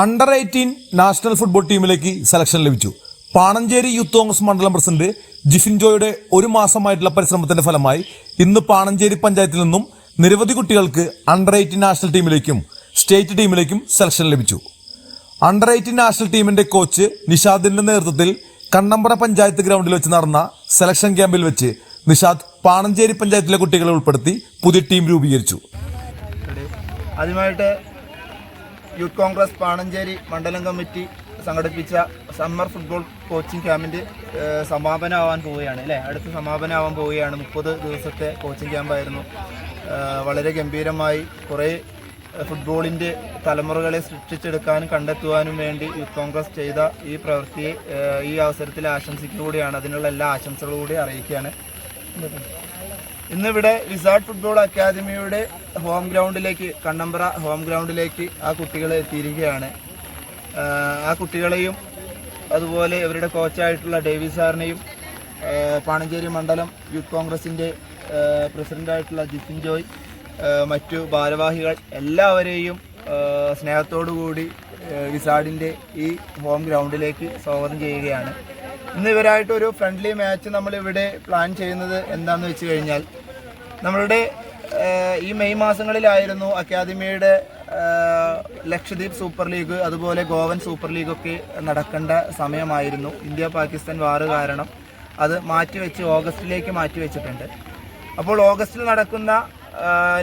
Under eighteen national football ടീമിലേക്ക് selection ലഭിച്ചു. Panancheri youth Congress മണ്ഡലം പ്രസിഡന്റ് ജിഫിൻ ജോയുടെ ഒരു മാസമായിട്ടുള്ള പരിശ്രമത്തിന്റെ ഫലമായി ഇന്ന് പാണഞ്ചേരി പഞ്ചായത്തിൽ നിന്നും നിരവധി കുട്ടികൾക്ക് അണ്ടർ എയ്റ്റീൻ നാഷണൽ ടീമിലേക്കും സ്റ്റേറ്റ് ടീമിലേക്കും സെലക്ഷൻ ലഭിച്ചു. അണ്ടർ എയ്റ്റീൻ നാഷണൽ ടീമിന്റെ കോച്ച് നിഷാദിന്റെ നേതൃത്വത്തിൽ കണ്ണമ്പറ പഞ്ചായത്ത് ഗ്രൗണ്ടിൽ വെച്ച് നടന്ന സെലക്ഷൻ ക്യാമ്പിൽ വെച്ച് നിഷാദ് പാണഞ്ചേരി പഞ്ചായത്തിലെ കുട്ടികളെ ഉൾപ്പെടുത്തി പുതിയ ടീം രൂപീകരിച്ചു. ആദ്യമായിട്ട് യൂത്ത് കോൺഗ്രസ് പാണഞ്ചേരി മണ്ഡലം കമ്മിറ്റി സംഘടിപ്പിച്ച സമ്മർ ഫുട്ബോൾ കോച്ചിങ് ക്യാമ്പിന്റെ സമാപനമാവാൻ പോവുകയാണ് അല്ലേ? അടുത്ത സമാപനമാവാൻ പോവുകയാണ്. മുപ്പത് ദിവസത്തെ കോച്ചിങ് ക്യാമ്പായിരുന്നു. വളരെ ഗംഭീരമായി കുറേ ഫുട്ബോളിന്റെ തലമുറകളെ സൃഷ്ടിച്ചെടുക്കാനും കണ്ടെത്തുവാനും വേണ്ടി യൂത്ത് കോൺഗ്രസ് ചെയ്ത ഈ പ്രവൃത്തിയെ ഈ അവസരത്തിൽ ആശംസിക്കുകൂടിയാണ് അതിനുള്ള എല്ലാ ആശംസകളും കൂടി അറിയിക്കുകയാണ്. ഇന്നിവിടെ റിസാർട്ട് ഫുട്ബോൾ അക്കാദമിയുടെ ഹോം ഗ്രൗണ്ടിലേക്ക് കണ്ണമ്പ്ര ഹോം ഗ്രൗണ്ടിലേക്ക് ആ കുട്ടികൾ എത്തിയിരിക്കുകയാണ്. ആ കുട്ടികളെയും അതുപോലെ ഇവരുടെ കോച്ചായിട്ടുള്ള ഡേവി സാറിനെയും പാണഞ്ചേരി മണ്ഡലം യൂത്ത് കോൺഗ്രസിന്റെ പ്രസിഡന്റായിട്ടുള്ള ജിസിൻ ജോയ് മറ്റു ഭാരവാഹികൾ എല്ലാവരെയും സ്നേഹത്തോടുകൂടി വിസാഡിന്റെ ഈ ഹോം ഗ്രൗണ്ടിലേക്ക് സ്വാഗതം ചെയ്യുകയാണ്. ഇന്ന് ഇവരായിട്ട് ഒരു ഫ്രണ്ട്ലി മാച്ച് നമ്മളിവിടെ പ്ലാൻ ചെയ്യുന്നത് എന്താണെന്ന് വെച്ച് കഴിഞ്ഞാൽ നമ്മളുടെ ഈ മെയ് മാസങ്ങളിലായിരുന്നു അക്കാദമിയുടെ ലക്ഷദ്വീപ് സൂപ്പർ ലീഗ് അതുപോലെ ഗോവൻ സൂപ്പർ ലീഗ് ഒക്കെ നടക്കേണ്ട സമയമായിരുന്നു. ഇന്ത്യ പാകിസ്ഥാൻ വാറ് കാരണം അത് മാറ്റിവെച്ച് ഓഗസ്റ്റിലേക്ക് മാറ്റിവെച്ചിട്ടുണ്ട്. അപ്പോൾ ഓഗസ്റ്റിൽ നടക്കുന്ന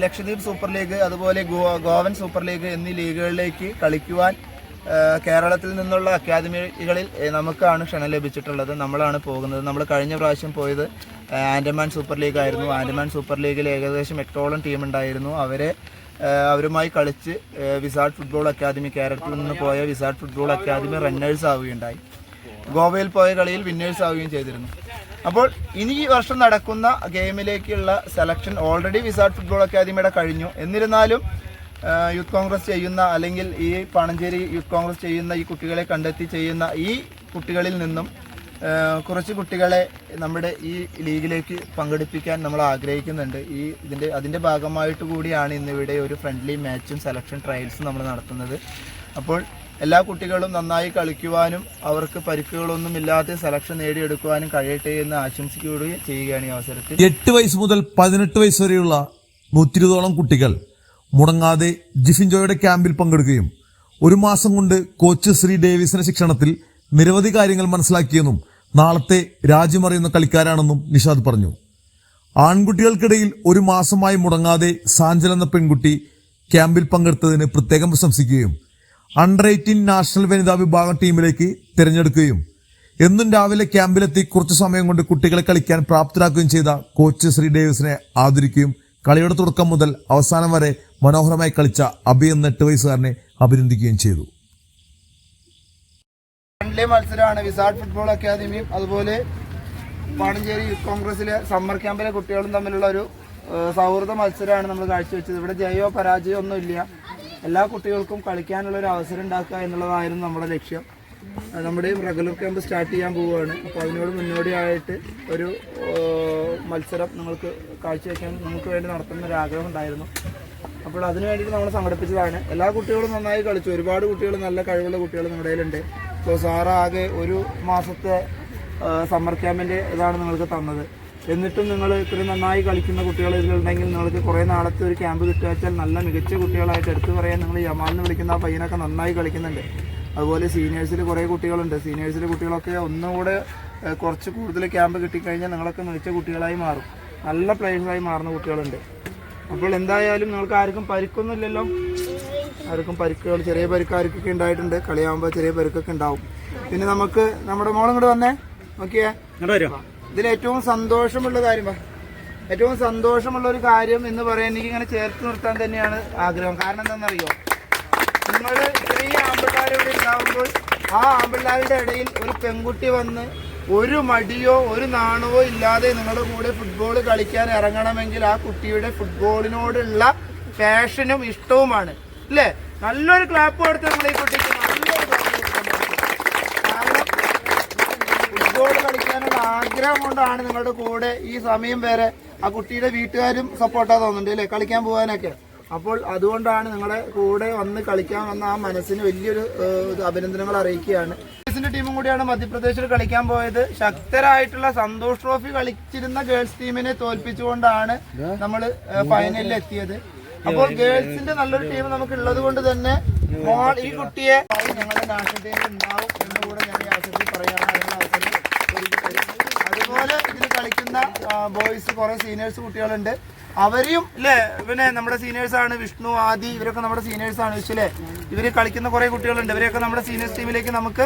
ലക്ഷദ്വീപ് സൂപ്പർ ലീഗ് അതുപോലെ ഗോവൻ സൂപ്പർ ലീഗ് എന്നീ ലീഗുകളിലേക്ക് കളിക്കുവാൻ കേരളത്തിൽ നിന്നുള്ള അക്കാദമികളിൽ നമുക്കാണ് ക്ഷണം ലഭിച്ചിട്ടുള്ളത്. നമ്മളാണ് പോകുന്നത്. നമ്മൾ കഴിഞ്ഞ പ്രാവശ്യം പോയത് ആൻഡമാൻ സൂപ്പർ ലീഗ് ആയിരുന്നു. ആൻഡമാൻ സൂപ്പർ ലീഗിൽ ഏകദേശം എട്ടോളം ടീം ഉണ്ടായിരുന്നു. അവരെ അവരുമായി കളിച്ച് വിസാർഡ് ഫുട്ബോൾ അക്കാദമി കേരളത്തിൽ നിന്ന് പോയ വിസാർഡ് ഫുട്ബോൾ അക്കാദമി റണ്ണേഴ്സ് ആവുകയുണ്ടായി. ഗോവയിൽ പോയ കളിയിൽ വിന്നേഴ്സ് ആവുകയും ചെയ്തിരുന്നു. അപ്പോൾ ഇനി ഈ വർഷം നടക്കുന്ന ഗെയിമിലേക്കുള്ള സെലക്ഷൻ ഓൾറെഡി വിസാർഡ് ഫുട്ബോൾ അക്കാദമിയുടെ കഴിഞ്ഞു. എന്നിരുന്നാലും യൂത്ത് കോൺഗ്രസ് ചെയ്യുന്ന അല്ലെങ്കിൽ ഈ പണഞ്ചേരി യൂത്ത് കോൺഗ്രസ് ചെയ്യുന്ന ഈ കുട്ടികളെ കണ്ടെത്തി ചെയ്യുന്ന ഈ കുട്ടികളിൽ നിന്നും കുറച്ച് കുട്ടികളെ നമ്മുടെ ഈ ലീഗിലേക്ക് പങ്കെടുപ്പിക്കാൻ നമ്മൾ ആഗ്രഹിക്കുന്നുണ്ട്. ഈ ഇതിന്റെ അതിന്റെ ഭാഗമായിട്ട് കൂടിയാണ് ഇന്നിവിടെ ഒരു ഫ്രണ്ട്ലി മാച്ചും സെലക്ഷൻ ട്രയൽസും നമ്മൾ നടത്തുന്നത്. അപ്പോൾ എല്ലാ കുട്ടികളും നന്നായി കളിക്കുവാനും അവർക്ക് പരിക്കുകളൊന്നും ഇല്ലാതെ സെലക്ഷൻ നേടിയെടുക്കുവാനും കഴിയട്ടെ എന്ന് ആശംസിക്കുകയും ചെയ്യുകയാണ് ഈ അവസരത്തിൽ. എട്ട് വയസ്സ് മുതൽ പതിനെട്ട് വയസ്സ് വരെയുള്ള നൂറ്റിരുതോളം കുട്ടികൾ മുടങ്ങാതെ ജിഫിൻജോയുടെ ക്യാമ്പിൽ പങ്കെടുക്കുകയും ഒരു മാസം കൊണ്ട് കോച്ച് ശ്രീ ഡേവിസിന്റെ ശിക്ഷണത്തിൽ നിരവധി കാര്യങ്ങൾ മനസ്സിലാക്കിയെന്നും നാളത്തെ രാജ്യമറിയുന്ന കളിക്കാരാണെന്നും നിഷാദ് പറഞ്ഞു. ആൺകുട്ടികൾക്കിടയിൽ ഒരു മാസമായി മുടങ്ങാതെ സാഞ്ചൽ എന്ന പെൺകുട്ടി ക്യാമ്പിൽ പങ്കെടുത്തതിന് പ്രത്യേകം പ്രശംസിക്കുകയും അണ്ടർ എയ്റ്റീൻ നാഷണൽ വനിതാ വിഭാഗം ടീമിലേക്ക് തിരഞ്ഞെടുക്കുകയും എന്നും രാവിലെ ക്യാമ്പിലെത്തി കുറച്ചു സമയം കൊണ്ട് കുട്ടികളെ കളിക്കാൻ പ്രാപ്തരാക്കുകയും ചെയ്ത കോച്ച് ശ്രീ ഡേവിസിനെ ആദരിക്കുകയും കളിയുടെ തുടക്കം മുതൽ അവസാനം വരെ മനോഹരമായി കളിച്ച അബി എന്ന എട്ട് വയസ്സുകാരനെ അഭിനന്ദിക്കുകയും ചെയ്തു. ഫ്രണ്ട്ലി മത്സരമാണ് വിസാർഡ് ഫുട്ബോൾ അക്കാദമിയും അതുപോലെ പാണഞ്ചേരി യൂത്ത് കോൺഗ്രസിലെ സമ്മർ ക്യാമ്പിലെ കുട്ടികളും തമ്മിലുള്ള ഒരു സൗഹൃദ മത്സരമാണ് നമ്മൾ കാഴ്ചവെച്ചത്. ഇവിടെ ജയമോ പരാജയമോ ഒന്നുമില്ല എല്ലാ കുട്ടികൾക്കും കളിക്കാനുള്ള ഒരു അവസരം ഉണ്ടാക്കുക എന്നുള്ളതായിരുന്നു നമ്മുടെ ലക്ഷ്യം. നമ്മുടെയും നമ്മുടെ റെഗുലർ ക്യാമ്പ് സ്റ്റാർട്ട് ചെയ്യാൻ പോവുകയാണ്. അപ്പോൾ അതിനോട് മുന്നോടിയായിട്ട് ഒരു മത്സരം നിങ്ങൾക്ക് കാഴ്ചവെക്കാൻ നമുക്ക് വേണ്ടി നടത്തുന്ന ഒരു ആഗ്രഹം ഉണ്ടായിരുന്നു. അപ്പോൾ അതിനു വേണ്ടിയിട്ട് നമ്മൾ സംഘടിപ്പിച്ചതാണ്. എല്ലാ കുട്ടികളും നന്നായി കളിച്ചു. ഒരുപാട് കുട്ടികൾ നല്ല കഴിവുള്ള കുട്ടികൾ നമ്മുടെ ഇടയിലുണ്ട് സോ സാറ് ആകെ ഒരു മാസത്തെ സമ്മർ ക്യാമ്പിന്റെ ഇതാണ് നിങ്ങൾക്ക് തന്നത്. എന്നിട്ടും നിങ്ങൾ ഇത്രയും നന്നായി കളിക്കുന്ന കുട്ടികൾ ഇതിലുണ്ടെങ്കിൽ നിങ്ങൾക്ക് കുറേ നാളത്തെ ഒരു ക്യാമ്പ് കിട്ടുക വെച്ചാൽ നല്ല മികച്ച കുട്ടികളായിട്ട് എടുത്തു പറയാൻ നിങ്ങൾ യമാലിന് വിളിക്കുന്ന ആ പയ്യനൊക്കെ നന്നായി കളിക്കുന്നുണ്ട്. അതുപോലെ സീനിയേഴ്സിൽ കുറേ കുട്ടികളുണ്ട്. സീനിയേഴ്സിലെ കുട്ടികളൊക്കെ ഒന്നുകൂടെ കുറച്ച് കൂടുതൽ ക്യാമ്പ് കിട്ടിക്കഴിഞ്ഞാൽ നിങ്ങളൊക്കെ മികച്ച കുട്ടികളായി മാറും. നല്ല പ്ലേയേഴ്സായി മാറുന്ന കുട്ടികളുണ്ട്. അപ്പോൾ എന്തായാലും നിങ്ങൾക്ക് ആർക്കും പരിക്കൊന്നുമില്ലല്ലോ. ആർക്കും പരിക്കുകൾ ചെറിയ പരിക്ക് ആർക്കൊക്കെ ഉണ്ടായിട്ടുണ്ട്. കളിയാകുമ്പോൾ ചെറിയ പരിക്കൊക്കെ ഉണ്ടാവും. പിന്നെ നമുക്ക് നമ്മുടെ മോളും കൂടെ വന്നേ. നോക്കിയേ. ഇതിൽ ഏറ്റവും സന്തോഷമുള്ള കാര്യം. ഏറ്റവും സന്തോഷമുള്ള ഒരു കാര്യം എന്ന് പറയാൻ എനിക്ക് ഇങ്ങനെ ചേർത്ത് നിർത്താൻ തന്നെയാണ് ആഗ്രഹം. കാരണം എന്താണെന്നറിയോ? നിങ്ങൾ ഇത്രയും ആമ്പിള്ളാരോട് ഉണ്ടാവുമ്പോൾ ആ ആമ്പിള്ളാരുടെ ഇടയിൽ ഒരു പെൺകുട്ടി വന്ന് ഒരു മടിയോ ഒരു നാണവോ ഇല്ലാതെ നിങ്ങളുടെ കൂടെ ഫുട്ബോൾ കളിക്കാൻ ഇറങ്ങണമെങ്കിൽ ആ കുട്ടിയുടെ ഫുട്ബോളിനോടുള്ള പാഷനും ഇഷ്ടവുമാണ്. അല്ലേ? നല്ലൊരു ക്ലാപ്പ് കൊടുത്ത് നമ്മൾ ഈ കുട്ടിക്ക് ഫുട്ബോൾ കളിക്കാനുള്ള ആഗ്രഹം കൊണ്ടാണ് നിങ്ങളുടെ കൂടെ ഈ സമയം വരെ ആ കുട്ടിയുടെ വീട്ടുകാരും സപ്പോർട്ടാ തോന്നുന്നുണ്ട് അല്ലേ? കളിക്കാൻ പോകാനൊക്കെ. അപ്പോൾ അതുകൊണ്ടാണ് നിങ്ങളെ കൂടെ വന്ന് കളിക്കാൻ വന്ന ആ മനസ്സിന് വലിയൊരു അഭിനന്ദനങ്ങൾ അറിയിക്കുകയാണ്. ഗേൾസിന്റെ ടീമും കൂടിയാണ് മധ്യപ്രദേശിൽ കളിക്കാൻ പോയത്. ശക്തരായിട്ടുള്ള സന്തോഷ് ട്രോഫി കളിച്ചിരുന്ന ഗേൾസ് ടീമിനെ തോൽപ്പിച്ചുകൊണ്ടാണ് നമ്മൾ ഫൈനലിൽ എത്തിയത്. അപ്പോൾ ഗേൾസിന്റെ നല്ലൊരു ടീം നമുക്ക് ഉള്ളത് കൊണ്ട് തന്നെ മോൾ ഈ കുട്ടിയെ ഞങ്ങളുടെ നാഷണൽ ടീമിൽ ഉണ്ടാവും എന്ന് കൂടെ ഞാൻ ഈ അവസരത്തിൽ പറയാനുള്ള അവസരം അതുപോലെ ഇതിൽ കളിക്കുന്ന ബോയ്സ് കുറെ സീനിയേഴ്സ് കുട്ടികളുണ്ട്. അവരെയും അല്ലേ പിന്നെ നമ്മുടെ സീനിയേഴ്സ് ആണ് വിഷ്ണു ആദി ഇവരൊക്കെ നമ്മുടെ സീനിയേഴ്സ് ആണ് വിഷ്ണു ഇവർ കളിക്കുന്ന കുറെ കുട്ടികളുണ്ട്. ഇവരെയൊക്കെ നമ്മുടെ സീനിയേഴ്സ് ടീമിലേക്ക് നമുക്ക്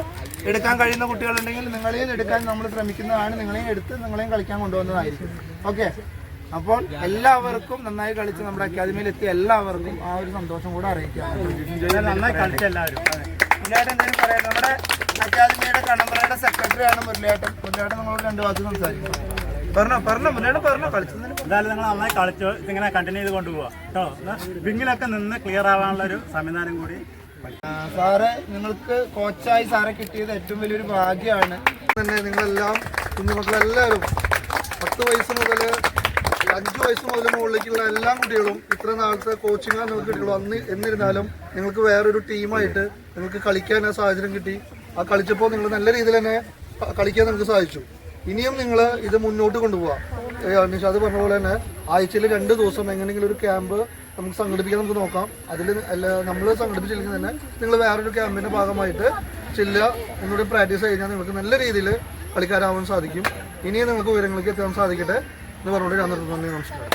എടുക്കാൻ കഴിയുന്ന കുട്ടികളുണ്ടെങ്കിൽ നിങ്ങളെയും എടുക്കാൻ നമ്മൾ ശ്രമിക്കുന്നതാണ്. നിങ്ങളെയും എടുത്ത് നിങ്ങളെയും കളിക്കാൻ കൊണ്ടുവന്നതായിരിക്കും. ഓക്കെ അപ്പോൾ എല്ലാവർക്കും നന്നായി കളിച്ച് നമ്മുടെ അക്കാദമിയിൽ എത്തിയ എല്ലാവർക്കും ആ ഒരു സന്തോഷം കൂടെ അറിയിക്കാം നന്നായി കളിച്ച എല്ലാവരും. മുരളിയേട്ടൻ എന്തെങ്കിലും പറയാം? നമ്മുടെ അക്കാദമിയുടെ കണമ്പറയുടെ സെക്രട്ടറിയാണ് മുരളിയേട്ടൻ. മുരളിയേട്ടൻ നമ്മളോട് രണ്ട് വാക്ക് സംസാരിക്കും. പറഞ്ഞോ പറഞ്ഞോ മുരളിയേട്ടൻ പറഞ്ഞോ കളിച്ചതിന് എന്തായാലും നിങ്ങൾ നന്നായി കളിച്ചു ഇതിങ്ങനെ കണ്ടിന്യൂ ചെയ്ത് കൊണ്ടുപോവാ. കേട്ടോ? വിങ്ങിലൊക്കെ നിന്ന് ക്ലിയർ ആവാനുള്ള ഒരു സംവിധാനം കൂടി സാറ് നിങ്ങൾക്ക് കോച്ചായി സാറെ കിട്ടിയത് ഏറ്റവും വലിയൊരു ഭാഗ്യമാണ്. തന്നെ നിങ്ങളെല്ലാം കുഞ്ഞുമക്കളെല്ലാവരും പത്ത് വയസ്സ് മുതൽ അഞ്ച് വയസ്സ് മുതൽ മുകളിലേക്കുള്ള എല്ലാ കുട്ടികളും ഇത്ര നാളത്തെ കോച്ചിങ്ങാണ് നിങ്ങൾക്ക് കിട്ടിയുള്ളൂ അന്ന് എന്നിരുന്നാലും നിങ്ങൾക്ക് വേറൊരു ടീമായിട്ട് നിങ്ങൾക്ക് കളിക്കാൻ ആ സാഹചര്യം കിട്ടി. ആ കളിച്ചപ്പോൾ നിങ്ങൾ നല്ല രീതിയിൽ തന്നെ കളിക്കാൻ നിങ്ങൾക്ക് സാധിച്ചു. ഇനിയും നിങ്ങൾ ഇത് മുന്നോട്ട് കൊണ്ടുപോകാം അത് പറഞ്ഞ പോലെ തന്നെ ആഴ്ചയിൽ രണ്ട് ദിവസം എങ്ങനെയെങ്കിലും ഒരു ക്യാമ്പ് നമുക്ക് സംഘടിപ്പിക്കാൻ നമുക്ക് നോക്കാം. അതിൽ നമ്മൾ സംഘടിപ്പിച്ചില്ലെങ്കിൽ തന്നെ നിങ്ങൾ വേറൊരു ക്യാമ്പിന്റെ ഭാഗമായിട്ട് ചെല്ലുക ഒന്നുകൂടി പ്രാക്ടീസ് കഴിഞ്ഞാൽ നിങ്ങൾക്ക് നല്ല രീതിയിൽ കളിക്കാരാവാൻ സാധിക്കും. ഇനിയും നിങ്ങൾക്ക് ഉയരങ്ങളിലേക്ക് എത്താൻ സാധിക്കട്ടെ എന്ന് പറഞ്ഞുകൊണ്ട് ഞാൻ നിർത്തുന്നു. നമസ്കാരം.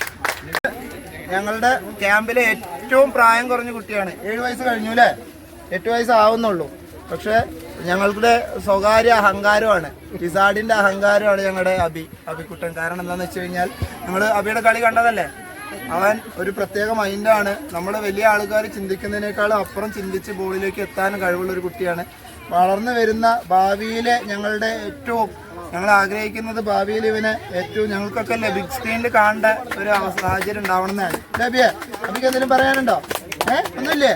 ഞങ്ങളുടെ ക്യാമ്പിലെ ഏറ്റവും പ്രായം കുറഞ്ഞ കുട്ടിയാണ്. ഏഴ് വയസ്സ് കഴിഞ്ഞു അല്ലേ? എട്ട് വയസ്സ് ആവുന്നുള്ളൂ. പക്ഷെ ഞങ്ങളുടെ സ്വകാര്യ അഹങ്കാരമാണ്. ടിസാഡിന്റെ അഹങ്കാരമാണ് ഞങ്ങളുടെ അബി അബിക്കുട്ടൻ കാരണം എന്താണെന്ന് വെച്ച് കഴിഞ്ഞാൽ ഞങ്ങൾ അബിയുടെ കളി കണ്ടതല്ലേ? അവൻ ഒരു പ്രത്യേക മൈൻഡാണ് നമ്മൾ വലിയ ആൾക്കാർ ചിന്തിക്കുന്നതിനേക്കാളും അപ്പുറം ചിന്തിച്ച് ബോളിലേക്ക് എത്താൻ കഴിവുള്ള ഒരു കുട്ടിയാണ്. വളർന്നു വരുന്ന ഭാവിയിലെ ഞങ്ങളുടെ ഏറ്റവും ഞങ്ങൾ ആഗ്രഹിക്കുന്നത് ഭാവിയിൽ ഇവനെ ഏറ്റവും ഞങ്ങൾക്കൊക്കെ അല്ലേ ബിഗ് സ്ക്രീനിൽ കാണേണ്ട ഒരു സാഹചര്യം ഉണ്ടാവണം എന്നാണ്. ലബിയെ അബിക്ക് എന്തെങ്കിലും പറയാനുണ്ടോ? ഏഹ് ഒന്നുമില്ലേ?